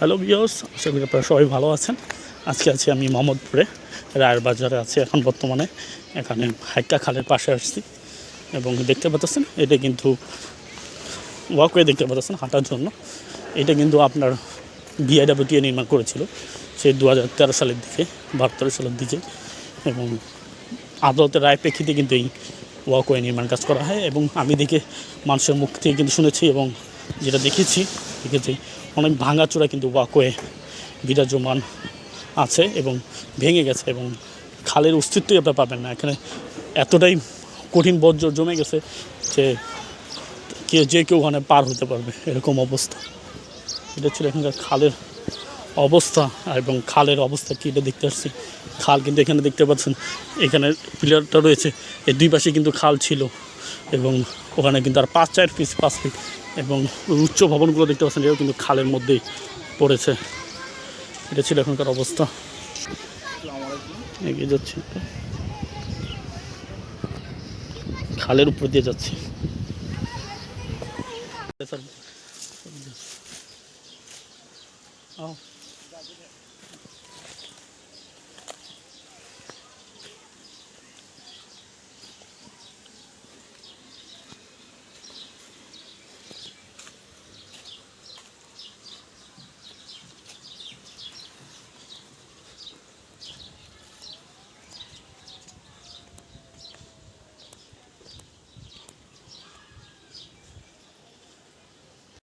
Hello বিয়স আশা করি আপনারা সবাই ভালো আছেন। আজকে আছি আমি মোহাম্মদপুরে, রায়ের বাজারে আছি এখন বর্তমানে। এখানে হাইকা খালের পাশে আসছি এবং দেখতে পাচ্ছেন, এটা কিন্তু ওয়াকওয়ে দেখতে পাচ্ছেন হাঁটার জন্য। এটা কিন্তু আপনার বিআইডাব্লিউটিএ নির্মাণ করেছিল, সেই দু হাজার তেরো সালের দিকে, বাহাত্তর সালের দিকে। এবং আদালতের রায় প্রেক্ষিতে কিন্তু এই ওয়াকওয়ে নির্মাণ কাজ করা হয় এবং আমি দেখে মানুষের মুখ থেকে কিন্তু শুনেছি এবং যেটা দেখেছি দেখেছি অনেক ভাঙাচোরা কিন্তু ওয়াকওয়ে বিরাজমান আছে এবং ভেঙে গেছে এবং খালের অস্তিত্বই আপনার পাবেন না। এখানে এতটাই কঠিন বর্জ্য জমে গেছে যে কেউ যে কেউ ওখানে পার হতে পারবে, এরকম অবস্থা। এটা ছিল এখানকার খালের অবস্থা এবং খালের অবস্থা কি এটা দেখতে পাচ্ছি। খাল কিন্তু এখানে দেখতে পাচ্ছেন, এখানে পিলারটা রয়েছে। এর দুই পাশে কিন্তু খাল ছিল এবং ওখানে কিন্তু আর পাঁচ চার পিস পাঁচ ফিট এবং উচ্চ ভবনগুলো দেখতে পাচ্ছেন, এটাও কিন্তু খালের মধ্যেই পড়েছে। এটা ছিল এখনকার অবস্থা। এগিয়ে যাচ্ছি। খালের উপর দিয়ে যাচ্ছি। স্যার